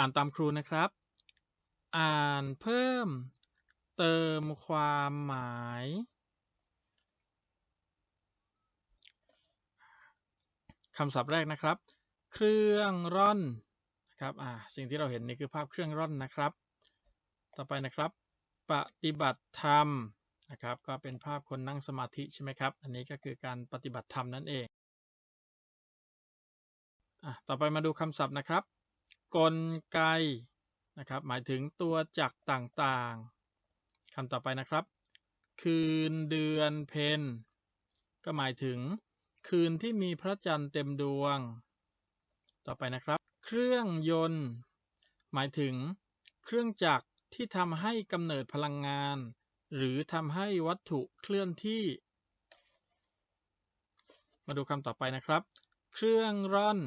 อ่านตามครูนะครับ อ่านเพิ่ม เติมความหมาย คำศัพท์แรกนะครับ เครื่องร่อนนะครับอ่าสิ่งที่เราเห็นนี่คือภาพเครื่องร่อนนะครับ ต่อไปนะครับ ปฏิบัติธรรมนะครับ ก็เป็นภาพคนนั่งสมาธิใช่ไหมครับ อันนี้ก็คือการปฏิบัติธรรมนั่นเองอะต่อไปมาดูคำศัพท์นะครับ กลไกนะครับหมายถึงตัวจักรต่างๆคำต่อไปนะครับ คืนเดือนเพนก็หมายถึง คืนที่มีพระจันทร์เต็มดวง ต่อไปนะครับ เครื่องยนต์ หมายถึง เครื่องจักรที่ทำให้กำเนิดพลังงาน หรือทำให้วัตถุเคลื่อนที่ มาดูคำต่อไปนะครับ เครื่องร่อน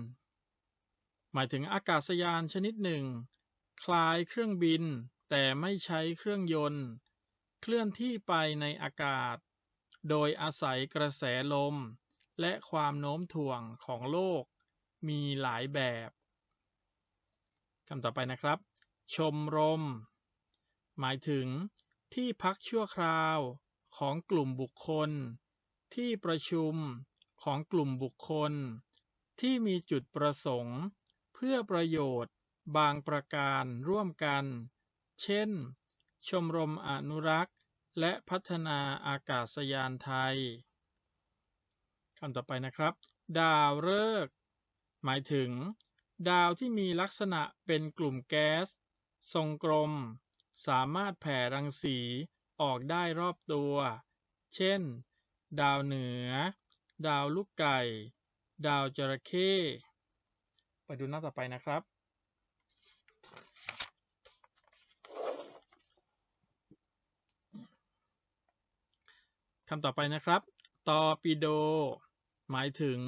หมายถึงอากาศยานชนิดหนึ่ง คล้ายเครื่องบิน แต่ไม่ใช้เครื่องยนต์ เคลื่อนที่ไปในอากาศ โดยอาศัยกระแสลม และความโน้มถ่วงของโลก มีหลายแบบคำต่อไปนะครับ ชมรม หมายถึงที่พักชั่วคราวของกลุ่มบุคคล ที่ประชุมของกลุ่มบุคคล ที่มีจุดประสงค์ พื่อประโยชน์บางประการร่วมกัน เช่น ชมรมอนุรักษ์ และพัฒนาอากาศยานไทยคำต่อไปนะครับ ดาวฤกษ์หมายถึง ดาวที่มีลักษณะเป็นกลุ่มแก๊ส ทรงกลม สามารถแผ่รังสีออกได้รอบตัว เช่น ดาวเหนือ ดาวลูกไก่ ดาวจระเข้ ไปดูหน้าต่อไปนะครับ คำต่อไปนะครับ ตอปิโด หมายถึง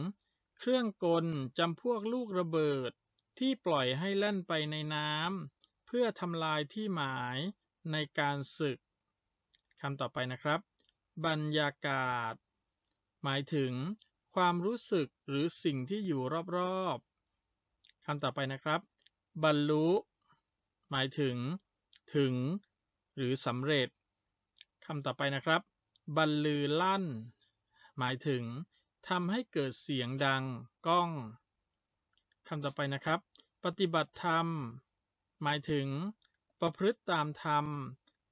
เครื่องกลจำพวกลูกระเบิด ที่ปล่อยให้แล่นไปในน้ำเพื่อทำลายที่หมายในการศึก คำต่อไปนะครับ บรรยากาศ หมายถึง ความรู้สึกหรือสิ่งที่อยู่รอบๆ คำต่อไปนะครับ บรรลุ หมายถึง ถึง หรือสำเร็จคำต่อไปนะครับ บรรลือลั่น หมายถึงทำให้เกิดเสียงดังก้องคำต่อไปนะครับ ปฏิบัติธรรม หมายถึง ประพฤติตามธรรม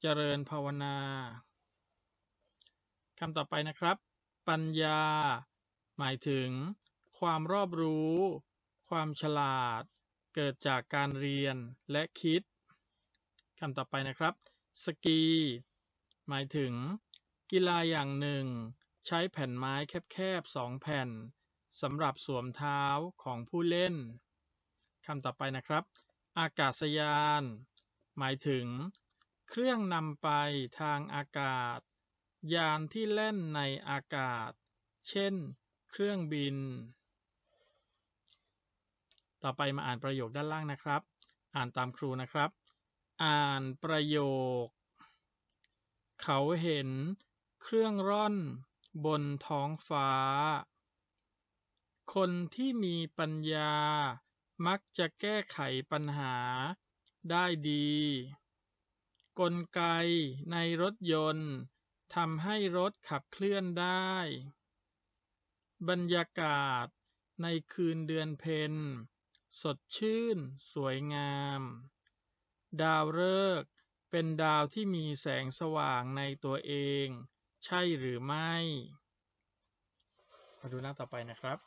เจริญภาวนาคำต่อไปนะครับ ปัญญา หมายถึง ความรอบรู้ ความฉลาดเกิดจากการเรียนและคิดคำต่อไปนะครับ สกี หมายถึง กีฬาอย่างหนึ่ง ใช้แผ่นไม้แคบๆสองแผ่นสำหรับสวมเท้าของผู้เล่นคำต่อไปนะครับ อากาศยาน หมายถึง เครื่องนำไปทางอากาศ ยานที่เล่นในอากาศ เช่น เครื่องบิน ต่อไปมาอ่านประโยคด้านล่างนะครับ อ่านตามครูนะครับ อ่านประโยค เขาเห็นเครื่องร่อนบนท้องฟ้า คนที่มีปัญญามักจะแก้ไขปัญหาได้ดี กลไกในรถยนต์ทำให้รถขับเคลื่อนได้ บรรยากาศในคืนเดือนเพ็ญ สดชื่น สวยงาม ดาวฤกษ์เป็นดาวที่มีแสงสว่างในตัวเอง ใช่หรือไม่ มาดูหน้าต่อไปนะครับ